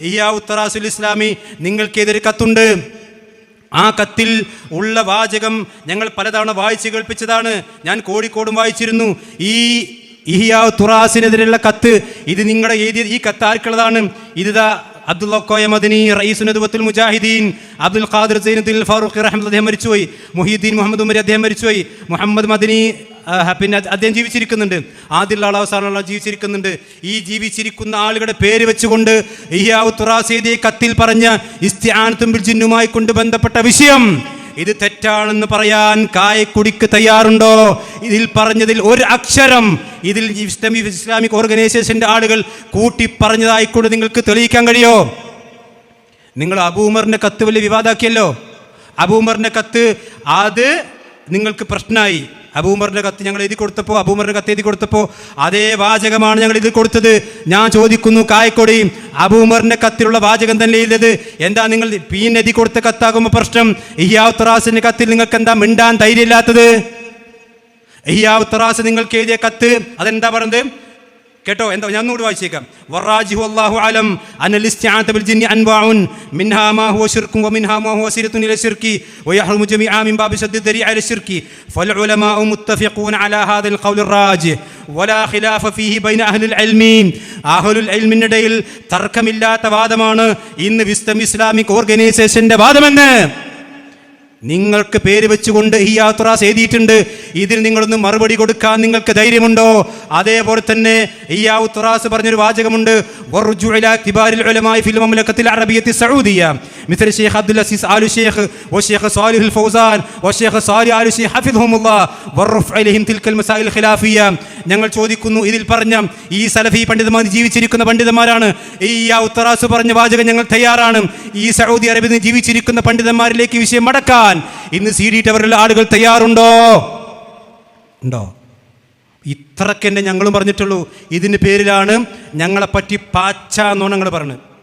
ഇയാ ഉത്തറാസുൽ ഇസ്ലാമി നിങ്ങൾക്കെതിരെ കത്തുണ്ട്. ആ കത്തിൽ ഉള്ള വാചകം ഞങ്ങൾ പലതവണ വായിച്ചു കേൾപ്പിച്ചതാണ്. ഞാൻ കോഴിക്കോടും വായിച്ചിരുന്നു. ഈ ഇഹിയാ തുറാസിനെതിരെയുള്ള കത്ത് ഇത് നിങ്ങളുടെ എഴുതിയ ഈ കത്ത് ആർക്കുള്ളതാണ്? ഇതാ അബ്ദുള്ള കോയ മദനി റയീസ് നദുവത്തുൽ മുജാഹിദീൻ അബ്ദുൽ ഖാദിർ സൈനുദ്ദീൻ ഫാറൂഖ് റഹ്മദ് അദ്ദേഹം മരിച്ചുപോയി. മുഹീദ്ദീൻ മുഹമ്മദ് ഉമരി അദ്ദേഹം മരിച്ചുപോയി. മുഹമ്മദ് മദനി പിന്നെ അദ്ദേഹം ജീവിച്ചിരിക്കുന്നുണ്ട്. ആദ്യമുള്ള ആൾ അവസാനമുള്ള ജീവിച്ചിരിക്കുന്നുണ്ട്. ഈ ജീവിച്ചിരിക്കുന്ന ആളുകളുടെ പേര് വെച്ചുകൊണ്ട് ഈ തുറാസീദി കത്തിൽ പറഞ്ഞ ഇസ്തിയാനത്തുമ്പിൽ ജിന്നുമായി കൊണ്ട് ബന്ധപ്പെട്ട വിഷയം. ഇത് തെറ്റാണെന്ന് പറയാൻ കായക്കുടിക്ക് തയ്യാറുണ്ടോ? ഇതിൽ പറഞ്ഞതിൽ ഒരു അക്ഷരം. ഇതിൽ ഇസ്ലാമിക് ഇസ്ലാമിക് ഓർഗനൈസേഷന്റെ ആളുകൾ കൂട്ടി പറഞ്ഞതായിക്കൊണ്ട് നിങ്ങൾക്ക് തെളിയിക്കാൻ കഴിയോ? നിങ്ങൾ അബൂമറിന്റെ കത്ത് വലിയ വിവാദമാക്കിയല്ലോ അബൂമറിന്റെ കത്ത് അത് നിങ്ങൾക്ക് പ്രശ്നമായി. അബൂമറിന്റെ കത്ത് ഞങ്ങൾ എഴുതി കൊടുത്തപ്പോൾ അബൂമറിന്റെ കത്ത് എഴുതി കൊടുത്തപ്പോൾ അതേ വാചകമാണ് ഞങ്ങൾ എഴുതി കൊടുത്തത്. ഞാൻ ചോദിക്കുന്നു കായക്കൊടി അബൂമറിന്റെ കത്തിലുള്ള വാചകം തന്നെ ഇല്ലത് എന്താ നിങ്ങൾ പീൻ എഴുതി കൊടുത്ത കത്താകുമ്പോൾ പ്രശ്നം? ഇയാവ് ത്രാസിന്റെ കത്തിൽ നിങ്ങൾക്ക് എന്താ മിണ്ടാൻ ധൈര്യമില്ലാത്തത്? ഇയാവ് ത്രാസ് നിങ്ങൾക്ക് എഴുതിയ കത്ത് അതെന്താ പറഞ്ഞത്? കേട്ടോ എന്താ ഞാൻ ഒന്നുകൂടി വായിച്ചേക്കാം വറാജിഹു അല്ലാഹു അലം അനൽ ഇസ്തിആനത ബിൽ ജിന്നി അൻവാഉൻ മിൻഹാ മാ ഹുവ ശിർക്കും വമിൻഹാ മാ ഹുവ സിരത്തുൻ ഇല ശിർക്കി വയഹ്റുമു ജമീഅ മിൻ ബാബി ശദ്ദി ദരിഅ ഇല ശിർക്കി ഫൽഉലമാഉ മുത്തഫിഖൂൻ അലാ ഹാദൽ ഖൗൽ الراجح ولا خلاف فيه بين اهل العلم അഹ്ലുൽ ഇൽമിനിടയിൽ തർക്കമില്ലാത്ത വാദമാണ് ഇന്ന് വിസ്തം ഇസ്ലാമിക് ഓർഗനൈസേഷന്റെ വാദമെന്ന് നിങ്ങൾക്ക് പേര് വെച്ചുകൊണ്ട് ഈ യാത്ര എഴുതിയിട്ടുണ്ട് ഇതിൽ നിങ്ങളൊന്ന് മറുപടി കൊടുക്കാൻ നിങ്ങൾക്ക് ധൈര്യമുണ്ടോ അതേപോലെ തന്നെ ഇയാവു തുറാസ് പറഞ്ഞൊരു വാചകമുണ്ട്. ആലു ആലു ഞങ്ങൾ ചോദിക്കുന്നു ഇതിൽ പറഞ്ഞ ഈ സലഫി പണ്ഡിതന്മാർ ജീവിച്ചിരിക്കുന്ന പണ്ഡിതന്മാരാണ്. ഈ ഉത്തറാസ് പറഞ്ഞ വാചകം ഞങ്ങൾ തയ്യാറാണ്. ഈ സൗദി അറേബ്യയിൽ ജീവിച്ചിരിക്കുന്ന പണ്ഡിതന്മാരിലേക്ക് വിഷയം മടക്കാൻ ഇന്ന് സി അവരുടെ ആളുകൾ തയ്യാറുണ്ടോ? ഉണ്ടോ? ഇത്രക്കെന്നെ ഞങ്ങളും പറഞ്ഞിട്ടുള്ളൂ. ഇതിന്റെ പേരിലാണ് ഞങ്ങളെപ്പറ്റി പാച്ച നുണങ്ങൾ പറഞ്ഞത്.